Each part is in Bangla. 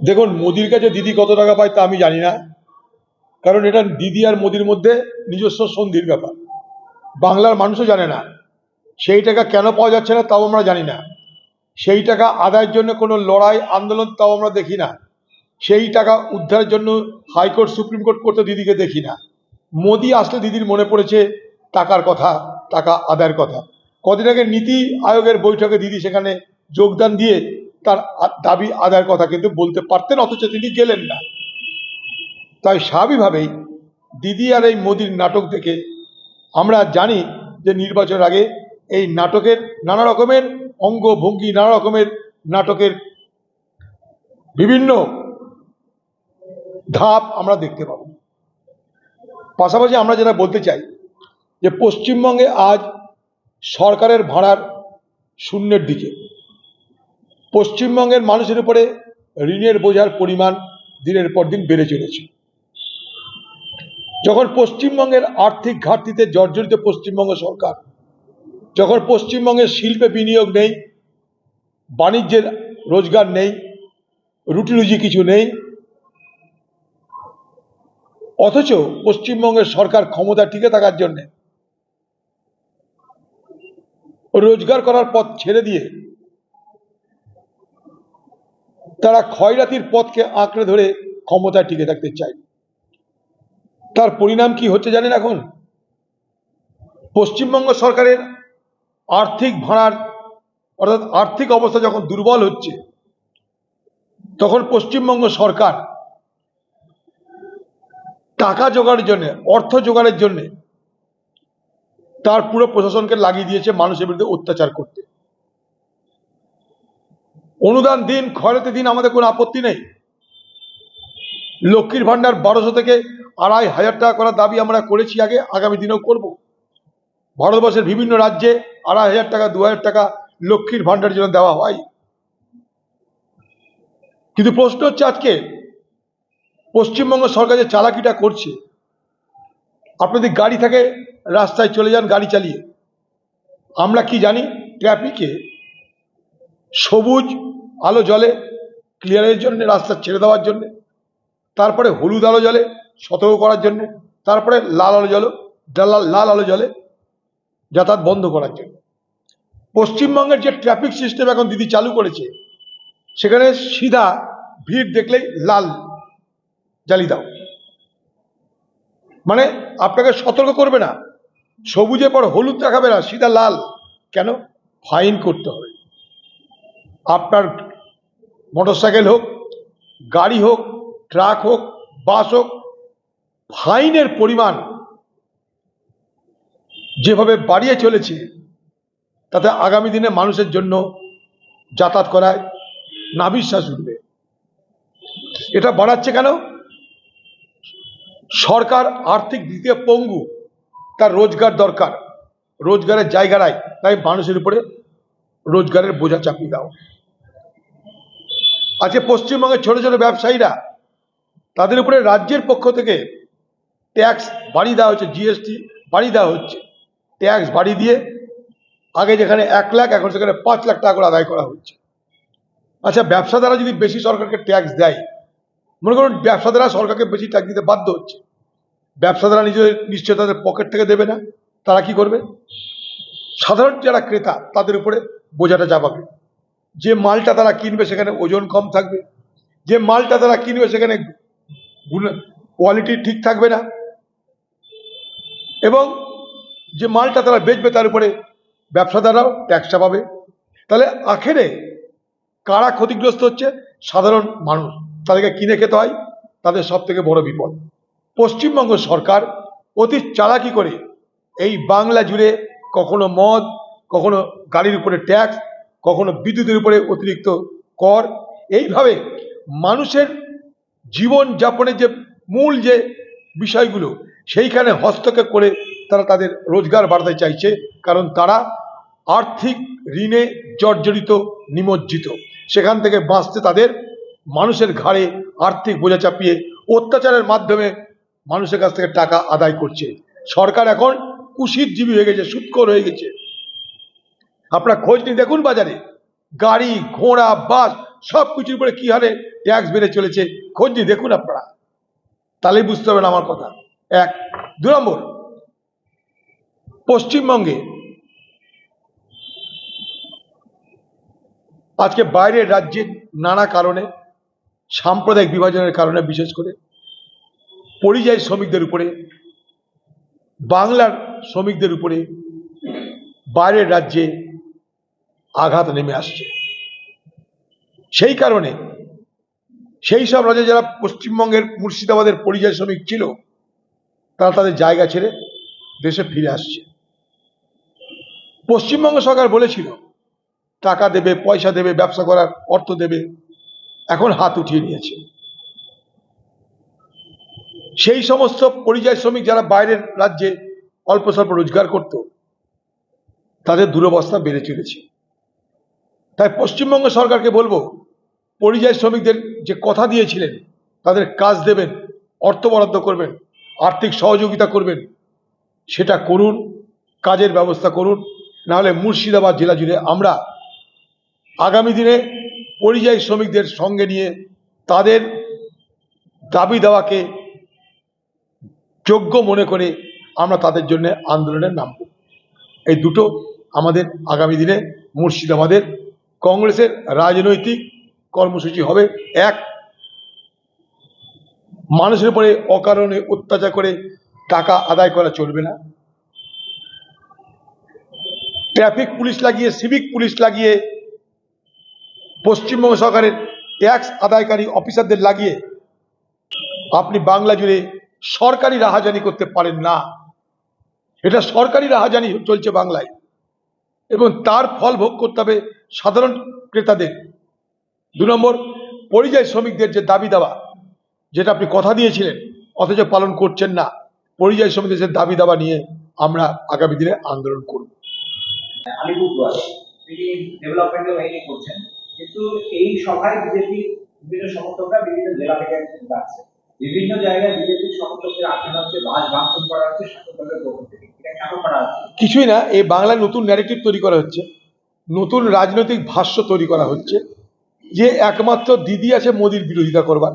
দেখুন, মোদির কাছে দিদি কত টাকা পায় তা আমি জানি না। কারণ এটা দিদি আর মোদির মধ্যে নিজস্ব সন্ধির ব্যাপার। বাংলার মানুষও জানে না, সেই টাকা কেন পাওয়া যাচ্ছে না তাও আমরা জানি না। সেই টাকা আদায়ের জন্য কোনো লড়াই, আন্দোলন তাও আমরা দেখি না। সেই টাকা উদ্ধারের জন্য হাইকোর্ট, সুপ্রিম কোর্ট করতে দিদিকে দেখি না। মোদি আসলে দিদির মনে পড়েছে টাকার কথা, টাকা আদায়ের কথা। কদিন আগে নীতি আয়োগের বৈঠকে দিদি সেখানে যোগদান দিয়ে তার দাবি আদায়ের কথা কিন্তু বলতে পারতেন, অথচ তিনি গেলেন না। তাই স্বাভাবিকভাবেই দিদি আর এই মোদির নাটক দেখে আমরা জানি যে নির্বাচনের আগে এই নাটকের নানা রকমের অঙ্গ ভঙ্গি নানা রকমের নাটকের বিভিন্ন ধাপ আমরা দেখতে পাব। পাশাপাশি আমরা যেটা বলতে চাই যে পশ্চিমবঙ্গে আজ সরকারের ভাড়ার শূন্যের দিকে। পশ্চিমবঙ্গের মানুষের উপরে ঋণের বোঝার পরিমাণ দিনের পর দিন বেড়ে চলেছে। যখন পশ্চিমবঙ্গের আর্থিক ঘাটতিতে জর্জরিত পশ্চিমবঙ্গ সরকার, যখন পশ্চিমবঙ্গের শিল্পে বিনিয়োগ নেই, বাণিজ্যের রোজগার নেই, রুটি রুজি কিছু নেই, অথচ পশ্চিমবঙ্গের সরকার ক্ষমতা টিকে থাকার জন্য রোজগার করার পথ ছেড়ে দিয়ে তারা ক্ষয়রাতির পথকে আঁকড়ে ধরে ক্ষমতায় টিকে থাকতে চায়। তার পরিণাম কি হচ্ছে জানেন এখন? পশ্চিমবঙ্গ সরকারের আর্থিক ভাড়ার, অর্থাৎ আর্থিক অবস্থা যখন দুর্বল হচ্ছে, তখন পশ্চিমবঙ্গ সরকার টাকা জোগাড়ের জন্য, অর্থ জোগাড়ের জন্য তার পুরো প্রশাসনকে লাগিয়ে দিয়েছে মানুষের বিরুদ্ধে অত্যাচার করতে। অনুদান দিন খরচে দিন আমাদের কোনো আপত্তি নেই। লক্ষ্মীর ভাণ্ডার বারোশো থেকে আড়াই হাজার টাকা করার দাবি আমরা করেছি আগে, আগামী দিনেও করব। ভারতবর্ষের বিভিন্ন রাজ্যে আড়াই হাজার টাকা, দু হাজার টাকা লক্ষ্মীর ভান্ডার জন্য দেওয়া হয়। কিন্তু প্রশ্ন হচ্ছে আজকে, পশ্চিমবঙ্গ সরকার যে চালাকিটা করছে আপনাদের গাড়ি থাকে, রাস্তায় চলে যান, গাড়ি চালিয়ে, আমরা কি জানি ট্রাফিকে সবুজ আলো জলে ক্লিয়ারের জন্য, রাস্তা ছেড়ে দেওয়ার জন্য, তারপরে হলুদ আলো জলে, সতর্ক করার জন্য, তারপরে লাল আলো জল, লাল আলো জলে যাতায়াত বন্ধ করার জন্য। পশ্চিমবঙ্গের যে ট্রাফিক সিস্টেম এখন দিদি চালু করেছে, সেখানে সিধা ভিড় দেখলেই লাল জ্বালি দাও। মানে আপনাকে সতর্ক করবে না, সবুজে পর হলুদ দেখাবে না, সিধা লাল, কেন? ফাইন করতে হবে। আপনার মোটরসাইকেল হোক, গাড়ি হোক, ট্রাক হোক, বাস হোক, ফাইনের পরিমাণ যেভাবে বাড়িয়ে চলেছে, তাতে আগামী দিনে মানুষের জন্য যাতায়াত করায় নাবিশ্বাস উঠবে। এটা বাড়াচ্ছে কেন? সরকার আর্থিক দিকে পঙ্গু, তার রোজগার দরকার। রোজগারের জায়গা নাই, তাই মানুষের উপরে রোজগারের বোঝা চাপিয়ে দাও। আজকে পশ্চিমবঙ্গের ছোট ছোট ব্যবসায়ীরা তাদের উপরে রাজ্যের পক্ষ থেকে ট্যাক্স বাড়িয়ে দেওয়া হচ্ছে জিএসটি বাড়িয়ে দেওয়া হচ্ছে। ট্যাক্স বাড়িয়ে দিয়ে আগে যেখানে এক লাখ, এখন সেখানে পাঁচ লাখ টাকা করে আদায় করা হচ্ছে। আচ্ছা ব্যবসাদারা যদি বেশি সরকারকে ট্যাক্স দেয়, মনে করুন ব্যবসাদারা সরকারকে বেশি ট্যাক্স দিতে বাধ্য হচ্ছে। ব্যবসাদারা নিজেদের নিশ্চয় তাদের পকেট থেকে দেবে না। তারা কি করবে? সাধারণ যারা ক্রেতা, তাদের উপরে বোঝাটা চাপাবে। যে মালটা তারা কিনবে সেখানে ওজন কম থাকবে, যে মালটা তারা কিনবে সেখানে কোয়ালিটি ঠিক থাকবে না। এবং যে মালটা তারা বেচবে তার উপরে ব্যবসাদাররাও ট্যাক্সটা পাবে। তাহলে আখেরে কারা ক্ষতিগ্রস্ত হচ্ছে? সাধারণ মানুষ। তাদেরকে কিনে খেতে হয়, তাদের সব থেকে বড় বিপদ। পশ্চিমবঙ্গ সরকার অতি চালাকি করে এই বাংলা জুড়ে কখনো মদ, কখনো গাড়ির উপরে ট্যাক্স কখনো বিদ্যুতের উপরে অতিরিক্ত কর। এইভাবে মানুষের জীবন যাপনের যে মূল যে বিষয়গুলো, সেইখানে হস্তক্ষেপ করে তারা তাদের রোজগার বাড়াতে চাইছে, কারণ তারা আর্থিক ঋণে জর্জরিত, নিমজ্জিত। সেখান থেকে বাঁচতে তাদের মানুষের ঘাড়ে আর্থিক বোঝা চাপিয়ে অত্যাচারের মাধ্যমে মানুষের কাছ থেকে টাকা আদায় করছে। সরকার এখন কুশিরজীবী হয়ে গেছে সুৎকর হয়ে গেছে। আপনারা খোঁজ নিয়ে দেখুন বাজারে। গাড়ি, ঘোড়া, বাস সব কিছুর উপরে কি হারে ট্যাক্স বেড়ে চলেছে, খোঁজ নিয়ে দেখুন আপনারা। তাহলেই বুঝতে পারবেন আমার কথা। এক, দু নম্বর। পশ্চিমবঙ্গে আজকে বাইরের রাজ্যে নানা কারণে, সাম্প্রদায়িক বিভাজনের কারণে বিশেষ করে, পরিযায়ী শ্রমিকদের উপরে, বাংলার শ্রমিকদের উপরে, বাইরের রাজ্যে আঘাত নেমে আসছে। সেই কারণে সেই সব রাজ্যে যারা পশ্চিমবঙ্গের মুর্শিদাবাদের পরিযায়ী শ্রমিক ছিল, তারা তাদের জায়গা ছেড়ে দেশে ফিরে আসছে। পশ্চিমবঙ্গ সরকার বলেছিল, টাকা দেবে, পয়সা দেবে, ব্যবসা করার অর্থ দেবে, এখন হাত উঠিয়ে নিয়েছে। সেই সমস্ত পরিযায়ী শ্রমিক যারা বাইরের রাজ্যে অল্প স্বল্প রোজগার করত, তাদের দুরবস্থা বেড়ে চলেছে। তাই পশ্চিমবঙ্গ সরকারকে বলব, পরিযায়ী শ্রমিকদের যে কথা দিয়েছিলেন, তাদের কাজ দেবেন, অর্থ বরাদ্দ করবেন, আর্থিক সহযোগিতা করবেন, সেটা করুন, কাজের ব্যবস্থা করুন, নাহলে মুর্শিদাবাদ জেলা জুড়ে আমরা আগামী দিনে পরিযায়ী শ্রমিকদের সঙ্গে নিয়ে তাদের দাবি দেওয়াকে যোগ্য মনে করে আমরা তাদের জন্য আন্দোলনে নামব। এই দুটো আমাদের আগামী দিনে মুর্শিদাবাদের কংগ্রেসের রাজনৈতিক কর্মসূচি হবে এক, মানুষের উপরে অকারণে অত্যাচার করে টাকা আদায় করা চলবে না। ট্রাফিক পুলিশ লাগিয়ে, সিভিক পুলিশ লাগিয়ে, পশ্চিমবঙ্গ সরকারের ট্যাক্স আদায়কারী অফিসারদের লাগিয়ে আপনি বাংলা জুড়ে সরকারি রাহাজানি করতে পারেন না। এটা সরকারি রাহাজানি চলছে বাংলায় এবং তার ফল ভোগ করতে হবে সাধারণ ক্রেতাদের। দু নম্বর পরিযায়ী শ্রমিকদের যে দাবি দাওয়া যেটা আপনি কথা দিয়েছিলেন অথচ পালন করছেন না পরিযায়ী শ্রমিকদের যে দাবি দাওয়া নিয়ে আমরা আগামী দিনে আন্দোলন করব। আলিপুরদুয়ার ডেভেলপমেন্টের লাইনে করছেন। কিন্তু এই সভায় বিজেপি বিভিন্ন সমর্থকরা বিভিন্ন জেলা থেকে যাচ্ছে বিভিন্ন জায়গায় বিজেপি সমর্থকদের আটকানো হচ্ছে বাস ভাঙচুর করা হচ্ছে শাসক দলের পক্ষ থেকে। এটা কেন করা হচ্ছে? কিছুই না এই বাংলায় নতুন ন্যারেটিভ তৈরি করা হচ্ছে। নতুন রাজনৈতিক ভাষ্য তৈরি করা হচ্ছে যে একমাত্র দিদি আছে মোদির বিরোধিতা করবার।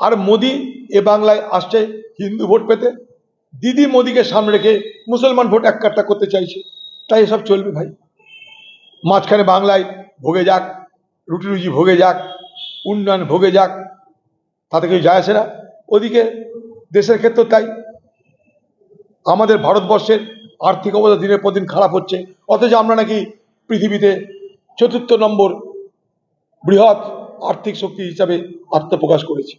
আর মোদি এ বাংলায় আসছে হিন্দু ভোট পেতে। দিদি মোদিকে সামনে রেখে মুসলমান ভোট এক কাট্টা করতে চাইছে। তাই এসব চলবে ভাই। মাঝখানে বাংলায় ভোগে যাক, রুটি রুজি ভোগে যাক, উন্নয়ন ভোগে যাক, তাতে কেউ যায় আসে না। ওদিকে দেশের ক্ষেত্রে তাই। আমাদের ভারতবর্ষের আর্থিক অবস্থা দিনের পর দিন খারাপ হচ্ছে। অথচ আমরা নাকি পৃথিবীতে চতুর্থ নম্বর বৃহৎ আর্থিক শক্তি হিসাবে আত্মপ্রকাশ করেছে।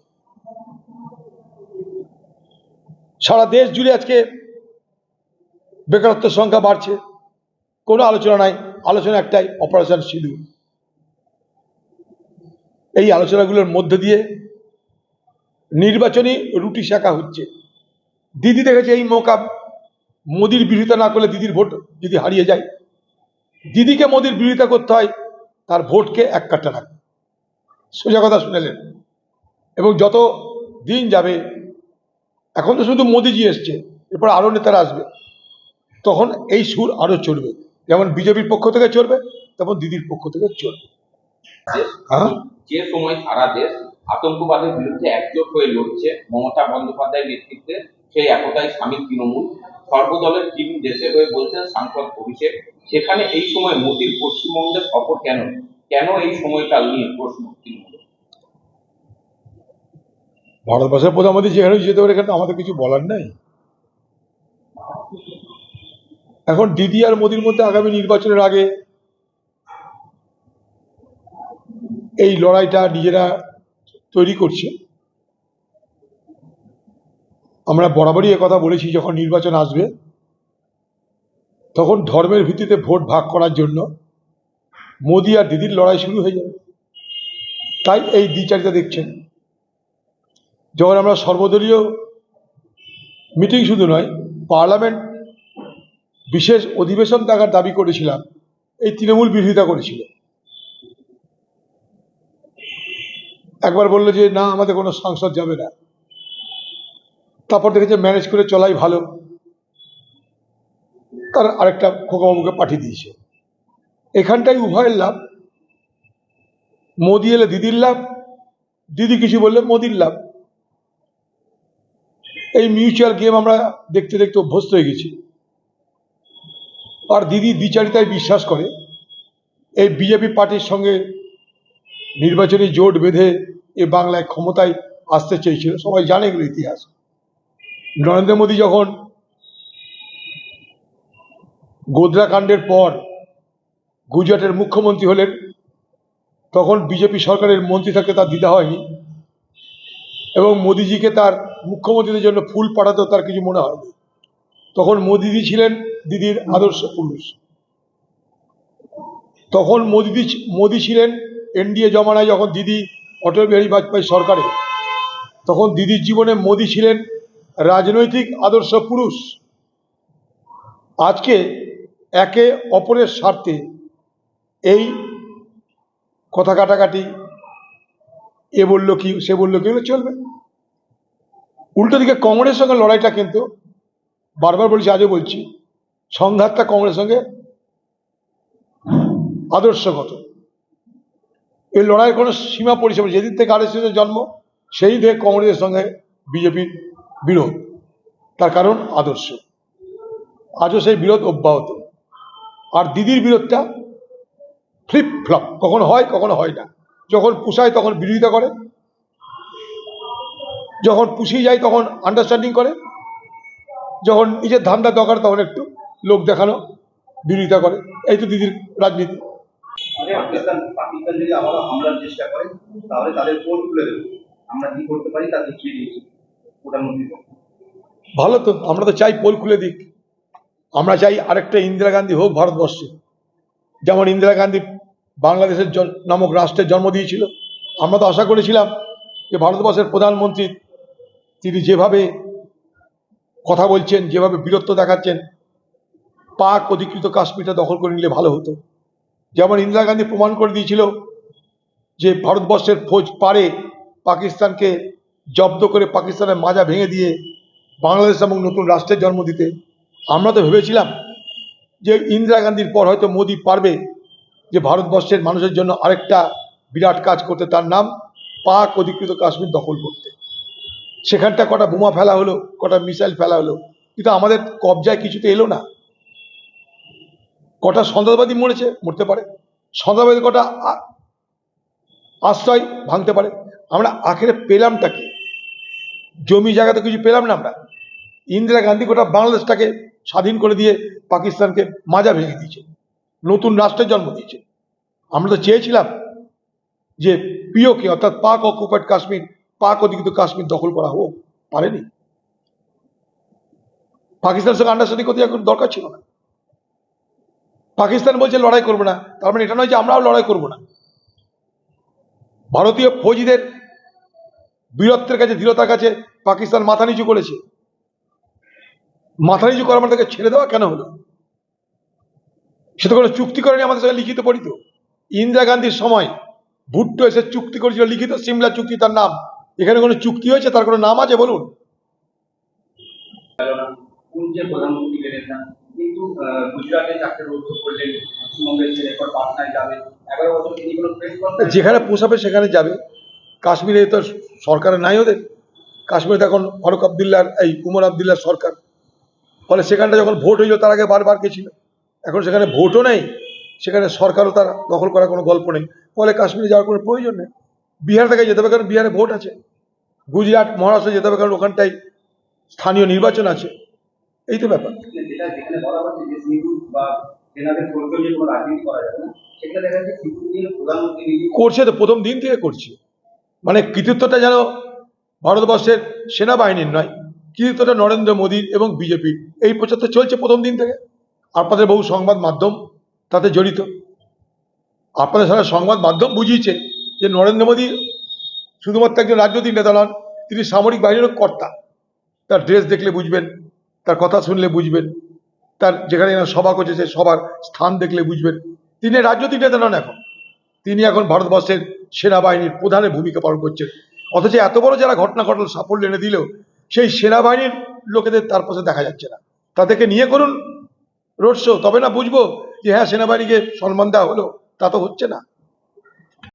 সারা দেশ জুড়ে আজকে বেকারত্বের সংখ্যা বাড়ছে। কোনো আলোচনা নাই, আলোচনা একটাই অপারেশন সিঁদুর এই আলোচনাগুলোর মধ্যে দিয়ে নির্বাচনী রুটি শাখা হচ্ছে। দিদি দেখেছে এই মৌকা, মোদির বিরোধিতা না করলে দিদির ভোট যদি হারিয়ে যায় দিদিকে মোদির বিরোধিতা করতে হয়, তার ভোটকে এক কাট্টা রাখবে সোজা কথা শুনেলেন এবং যত দিন যাবে, এখন তো শুধু মোদিজি এসছে, এরপর আরও নেতারা আসবে, তখন এই সুর আরও চলবে যেমন বিজেপির পক্ষ থেকে চলবে তেমন দিদির পক্ষ থেকে চলবে হ্যাঁ? যে সময় সারা দেশ আতঙ্কবাদের বিরুদ্ধে একজোট হয়ে লড়ছে মমতা বন্দ্যোপাধ্যায়ের নেতৃত্বে, সেই একতাই সামিল তৃণমূল। সর্বদলের টিম দেশে হয়ে বলছেন সাংসদ অভিষেক সেখানে এই সময় মোদীর পশ্চিমবঙ্গের সফর কেন? কেন এই সময়টা নিয়ে প্রশ্ন? ভারতবর্ষের প্রধানমন্ত্রী যেখানে যেতে পারে, এখানে আমাদের কিছু বলার নাই। এখন দিদি আর মোদির মধ্যে আগামী নির্বাচনের আগে এই লড়াইটা নিজেরা তৈরি করছে। আমরা বরাবরই কথা বলেছি, যখন নির্বাচন আসবে তখন ধর্মের ভিত্তিতে ভোট ভাগ করার জন্য মোদি আর দিদির লড়াই শুরু হয়ে যাবে। তাই এই দ্বিচারিতা দেখছেন। যখন আমরা সর্বদলীয় মিটিং শুধু নয়, পার্লামেন্ট বিশেষ অধিবেশন ডাকার দাবি করেছিলাম, এই তৃণমূল বিরোধিতা করেছিল। একবার বলল যে, না, আমাদের কোনো সাংসদ যাবে না। তারপর দেখেছে, ম্যানেজ করে চলাই ভালো। তার আরেকটা খোকাবাবুকে পাঠিয়ে দিয়েছে। এখানটাই উভয়ের লাভ, মোদি এলে দিদির লাভ, দিদি কিছু বললে মোদির লাভ। এই মিউচুয়াল গেম আমরা দেখতে দেখতে অভ্যস্ত হয়ে গেছি। আর দিদি বিচারিতায় বিশ্বাস করে, এই বিজেপি পার্টির সঙ্গে নির্বাচনী জোট বেঁধে এ বাংলায় ক্ষমতায় আসতে চেয়েছিল। সবাই জানে এগুলো ইতিহাস। নরেন্দ্র মোদী যখন গোদরা কাণ্ডের পর গুজরাটের মুখ্যমন্ত্রী হলেন, তখন বিজেপি সরকারের মন্ত্রী থাকতে তার দিতে হয়নি এবং মোদিজিকে তার মুখ্যমন্ত্রীদের জন্য ফুল পাঠাতেও তার কিছু মনে হয়নি। তখন মোদিজি ছিলেন দিদির আদর্শ পুরুষ। তখন মোদিদি মোদি ছিলেন এনডিএ জমানায় যখন দিদি অটল বিহারী বাজপেয়ী সরকারে, তখন দিদির জীবনে মোদি ছিলেন রাজনৈতিক আদর্শ পুরুষ। আজকে একে অপরের স্বার্থে এই কথা কাটাকাটি, এ বলল কি, সে বলল কি, এগুলো চলবে। উল্টো দিকে কংগ্রেসের সঙ্গে লড়াইটা কিন্তু বারবার বলছি, আজও বলছি, সংঘাতটা কংগ্রেসের সঙ্গে আদর্শগত। এই লড়াইয়ের কোনো সীমা পরিষেবা। যেদিন থেকে আরএসএসের জন্ম, সেই থেকে কংগ্রেসের সঙ্গে বিজেপির বিরোধ, তার কারণ আদর্শ। আজও সেই বিরোধ অব্যাহত। আর দিদির বিরোধটা ফ্লিপ ফ্লপ কখনো হয় কখনো হয় না। যখন পুষায় তখন বিরোধিতা করে। যখন পুষিয়ে যায় তখন আন্ডারস্ট্যান্ডিং করে। যখন নিজের ধান্দা দরকার তখন একটু লোক দেখানো বিরোধিতা করে। এই তো দিদির রাজনীতি। প্রধানমন্ত্রী ভালো তো আমরা তো চাই পোল খুলে দিক। আমরা চাই আরেকটা ইন্দিরা গান্ধী হোক ভারতবর্ষে। যেমন ইন্দিরা গান্ধী বাংলাদেশের নামক রাষ্ট্রের জন্ম দিয়েছিল। আমরা তো আশা করেছিলাম যে ভারতবর্ষের প্রধানমন্ত্রী তিনি যেভাবে কথা বলছেন, যেভাবে বীরত্ব দেখাচ্ছেন, পাক অধিকৃত কাশ্মীরটা দখল করে নিলে ভালো হতো। যেমন ইন্দিরা গান্ধী প্রমাণ করে দিয়েছিল যে ভারতবর্ষের ফৌজ পারে পাকিস্তানকে জব্দ করে পাকিস্তানের মাজা ভেঙে দিয়ে বাংলাদেশ এবং নতুন রাষ্ট্রের জন্ম দিতে আমরা তো ভেবেছিলাম যে ইন্দিরা গান্ধীর পর হয়তো মোদি পারবে যে ভারতবর্ষের মানুষের জন্য আরেকটা বিরাট কাজ করতে তার নাম পাক অধিকৃত কাশ্মীর দখল করতে। সেখানটা কটা বোমা ফেলা হলো, কটা মিসাইল ফেলা হলো, কিন্তু আমাদের কবজায় কিছুতে এলো না। কটা সন্ত্রাসবাদী মরেছে, মরতে পারে। সন্ত্রাসবাদী কটা আশ্রয় ভাঙতে পারে। আমরা আখেরে পেলামটা কি জমি জায়গাতে কিছু পেলাম না আমরা। ইন্দিরা গান্ধী গোটা বাংলাদেশটাকে স্বাধীন করে দিয়ে পাকিস্তানকে মাজা ভেঙে দিয়েছে। নতুন রাষ্ট্রের জন্ম দিয়েছে। আমরা তো চেয়েছিলাম যে পিওকে, অর্থাৎ পাক অকুপাইড কাশ্মীর, পাক অধিকৃত কাশ্মীর দখল করা হোক। পারেনি। পাকিস্তানের সঙ্গে আন্ডারস্ট্যান্ডিং করতে দরকার ছিল না। পাকিস্তান বলছে লড়াই করব না। তার মানে এটা নয় যে আমরাও লড়াই করব না। ভারতীয় ফৌজিদের বীরত্বের কাছে, দৃঢ়তার কাছে পাকিস্তান মাথা নিচু করেছে। মাথা নিচু করার মানে তাকে ছেড়ে দেওয়া কেন হলো? সে তো কোনো চুক্তি করেনি আমাদের সঙ্গে লিখিত পড়িত ইন্দিরা গান্ধীর সময় ভুট্টো এসে চুক্তি করেছিল লিখিত সিমলা চুক্তি তার নাম। এখানে কোনো চুক্তি হয়েছে? তার কোনো নাম আছে? বলুন। যে প্রধানমন্ত্রী গেলেন না কিন্তু গুজরাটে চারটে রোড করলেন পশ্চিমবঙ্গের ছেলে এরপর পাটনায় যাবে এগারো বছর তিনি কোনো প্রেস যেখানে পোষাবে সেখানে যাবে। কাশ্মীরে তো সরকার নাই ওদের। কাশ্মীরে এখন ফারুক আবদুল্লার এই উমর আবদুল্লার সরকার। ফলে সেখানটা যখন ভোট হয়েছিল তার আগে বারবার গেছিল এখন সেখানে ভোটও নেই। সেখানে সরকারও তার দখল করার কোনো গল্প নেই। ফলে কাশ্মীরে যাওয়ার কোনো প্রয়োজন নেই। বিহার থেকে যেতে হবে কারণ বিহারে ভোট আছে। গুজরাট মহারাষ্ট্রে যেতে হবে কারণ ওখানটায় স্থানীয় নির্বাচন আছে। এই তো ব্যাপার। করছে তো প্রথম দিন থেকে করছে। মানে কৃতিত্বটা যেন ভারতবর্ষের সেনাবাহিনীর নয় কৃতিত্বটা নরেন্দ্র মোদীর এবং বিজেপির এই প্রচার তো চলছে প্রথম দিন থেকে। আপনাদের বহু সংবাদ মাধ্যম তাতে জড়িত। আপনাদের সারা সংবাদ মাধ্যম বুঝিয়েছে যে নরেন্দ্র মোদী শুধুমাত্র একজন রাজনৈতিক নেতা নন, তিনি সামরিক বাহিনীরও কর্তা। তার ড্রেস দেখলে বুঝবেন, তার কথা শুনলে বুঝবেন, তার যেখানে সভা করছে সেই সবার স্থান দেখলে বুঝবেন। তিনি রাজনৈতিক নেতা নন এখন। তিনি এখন ভারতবর্ষের সেনাবাহিনীর প্রধানের ভূমিকা পালন করছেন। অথচ এত বড় যারা ঘটনা ঘটল সাফল্য এনে দিলেও সেই সেনাবাহিনীর লোকেদের তার পাশে দেখা যাচ্ছে না। তাদেরকে নিয়ে করুন। রোড শো, তবে না বুঝব যে হ্যাঁ সেনাবাহিনীকে সম্মান দেওয়া হলো, তা তো হচ্ছে না।